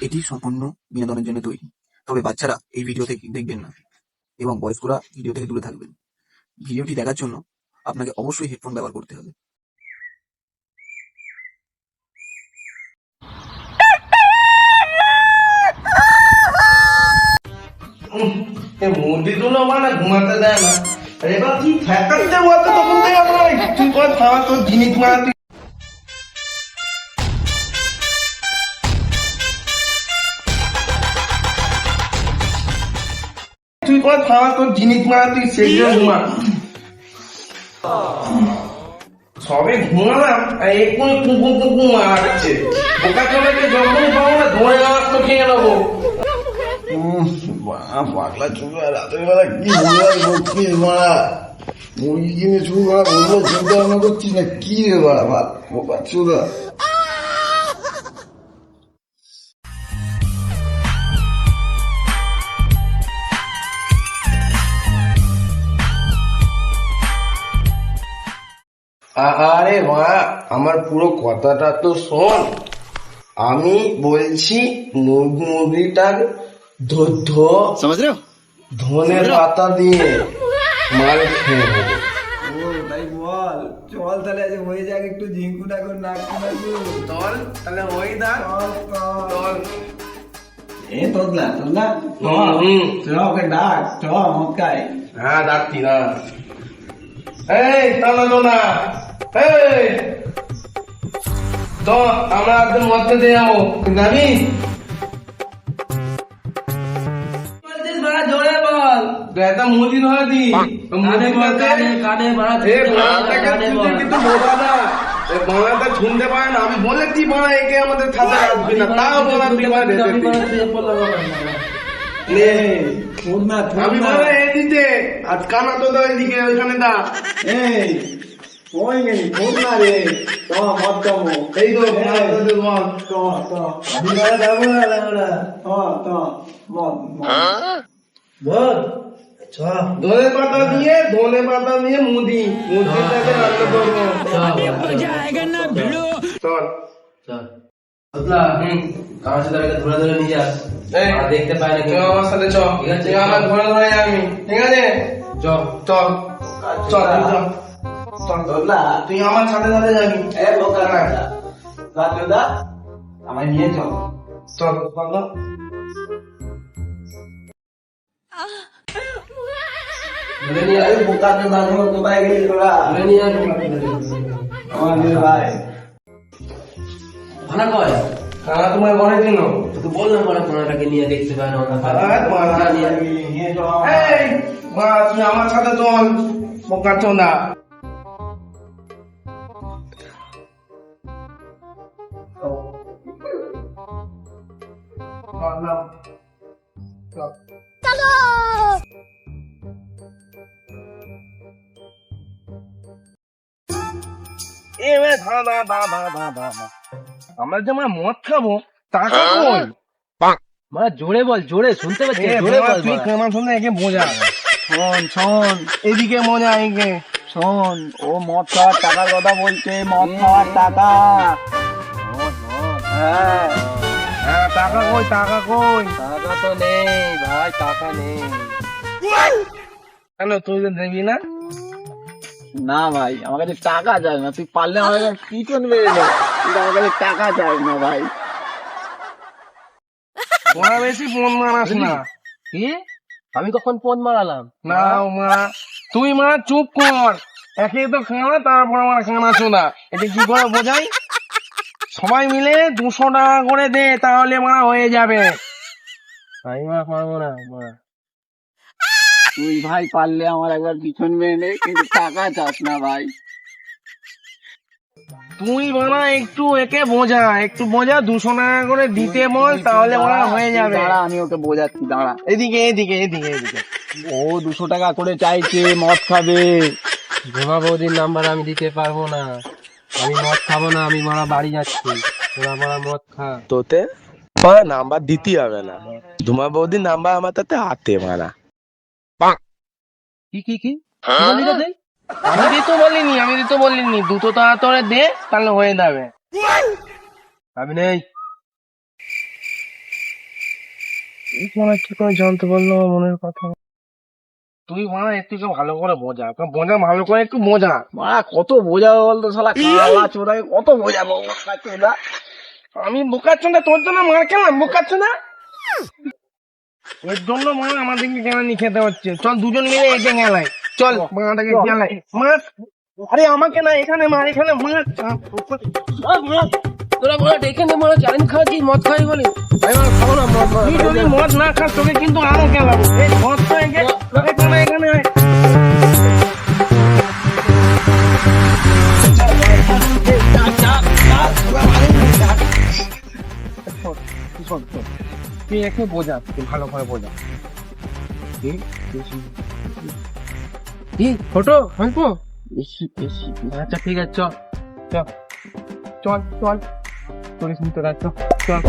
এটি সম্পূর্ণ বিনোদনের জন্য তৈরি। তবে বাচ্চারা এই ভিডিও থেকে দেখবেন না এবং বয়স্করা ভিডিও থেকে দূরে থাকবেন। ভিডিওটি দেখার জন্য আপনাকে অবশ্যই হেডফোন ব্যবহার করতে হবে। ঘুমাতে দেয় না। এবার কি বলতো তখন খাওয়া জিনিস তুই কর খাওয়া তোর জিনিস মারা তুই সেগুলো ঘুমা। সবে ঘুমালাম আর এক্ষুনি কুকু কুকু মারাচ্ছে। বোকা চলেছে যখনই পাবো না ধরে যাওয়ার তো খেয়ে নেব। পাগলা চুলা রাতের বেলা কি করছিস মারা। মুরগি কিনে শুরু করা বলব চিন্তা ভাবনা করছিস না কি রে বাবা চুলা আরে মা আমার পুরো কথাটা তো শোন। আমি বলছি মুরগি মুরগিটার ধনের পাতা দিয়ে মাল খেয়ে নেব। তাই বল চল তাহলে আজ হয়ে যাক একটু নাক চল তাহলে ওই দা চল চল। চল। এ তোদলা তোদলা হুম, হুম। চ ওকে ডাক। চ মক্কায়। হ্যাঁ ডাকতি না। এই তাহলে না তো আমরা একদম মধ্যে দিয়ে যাব দি। মুদি কানে মারা এ বাংলাটাকে কিন্তু বোঝা না। এ বাংলাটা শুনতে পারে না। আমি বলেছি বাংলা একে আমাদের খাতে রাখবি না। তাও বলা তুই নে। আমি বলে এদিকে আজ কানা তো এদিকে ওইখানে দা। এই কই গেলি তোদলা রে চ মত কমো এই তো বাংলা তোদের বল চ চ আমি বলে যাব না যাব না চ চ মত বল ধনে পাতা দিয়ে ধনে পাতা দিয়ে মুদি মুদিটাকে রান্না করব চল বদলা কার সাথে আগে ধরে ধরে নিয়ে যাস এই, আর দেখতে পায় না তুই কেউ আমার সাথে চ ঠিক আছে। তুই আমার ঘরে ধরে যাবি ঠিক আছে তুই আমার সাথে সাথে যাবি? এ বোকা রাজা রাজুদা আমায় নিয়ে চল। চল চল ধরে নিয়ে এই বোকাতে দাদু কোথায় গেলি তোরা? ধরে নিয়ে যাবি আমাদের ভাই ভালো কয়? খানা তোমার ঘরে দিন তো বললাম পরে কোনাটাকে নিয়ে দেখতে পায় না ওটা মারা নিয়ে নিয়ে চল। এই মা তুই আমার সাথে চল। বোকা আমরা যে মানে মদ খাব টাকা কই মা জোরে বল জোরে শুনতে পাচ্ছি জোরে বল তুই কেমন শুনে একে বোঝা শোন শোন এদিকে মজা একে শোন ও মদ খাওয়ার টাকার কথা বলছে মদ খাওয়ার টাকা। হ্যাঁ। হ্যাঁ টাকা কই টাকা কই? টাকা তো নেই ভাই টাকা নেই। কেন তুই তো দেবি না? না ভাই আমার কাছে টাকা চাই না। তুই পারলে আমার কাছে পিছন আমার কাছে টাকা চাই না ভাই। বেশি ফোন মারাস না। কি? আমি কখন ফোন মারালাম? না মা। তুই মা চুপ কর। একে তো খানা তারপর আমার খানা শোনা। এটা কি করে বোঝাই? সবাই মিলে দুশো টাকা করে দে তাহলে মা হয়ে যাবে। আমি মা পারব না তুই ভাই পারলে আমার একবার পিছন মেরে নে কিন্তু টাকা চাস না ভাই। তুই বানা একটু একে বোঝা একটু বোঝা দুশো টাকা করে দিতে বল তাহলে ওরা হয়ে যাবে। দাঁড়া আমি ওকে বোঝাচ্ছি দাঁড়া। এদিকে এদিকে এদিকে এদিকে। ও দুশো টাকা করে চাইছে মদ খাবে। ভোমা বৌদির নাম্বার আমি দিতে পারব না। আমি মদ খাব না আমি মারা বাড়ি যাচ্ছি। তোরা মারা মদ খা। তোতে নাম্বার দিতে হবে না। ধুমা বৌদি নাম্বার আমার তাতে হাতে মারা। কি কি কি? রে তুই? আমি দিতে বলিনি আমি দিতে বলিনি। দুটো তোরে দে তাহলে হয়ে যাবে। আমি নেই। মানে কি করে জানতে পারল আমার মনের কথা? তুই মানে একটু ভালো করে বোঝা। বোঝা ভালো করে একটু বোঝা। মারা কত বোঝাবো বলতো শালা কালা চোদাকে কত বোঝাবো চোদা আমি বোকাচ্ছ না তোর জন্য মার খেলাম বোকাচ্ছ না এর জন্য মানে আমাদেরকে কেনানি খেতে হচ্ছে। চল দুজন মিলে একে গেলাই চল মাটাকে গেলাই মাছ আরে আমাকে না এখানে মার এখানে মাছ তোরা বড় ডেকে নে মারা জানি খাচ্ছি মদ খাই বলি? মদ না খাস তোকে কিন্তু আরও গেলাবো এই মদ তুই একে বোঝা তুই ভালো করে বোঝা কি? ছোট অল্প বেশি বেশি আচ্ছা ঠিক আছে, চল। চল চল চল। তোর তোরা চল চল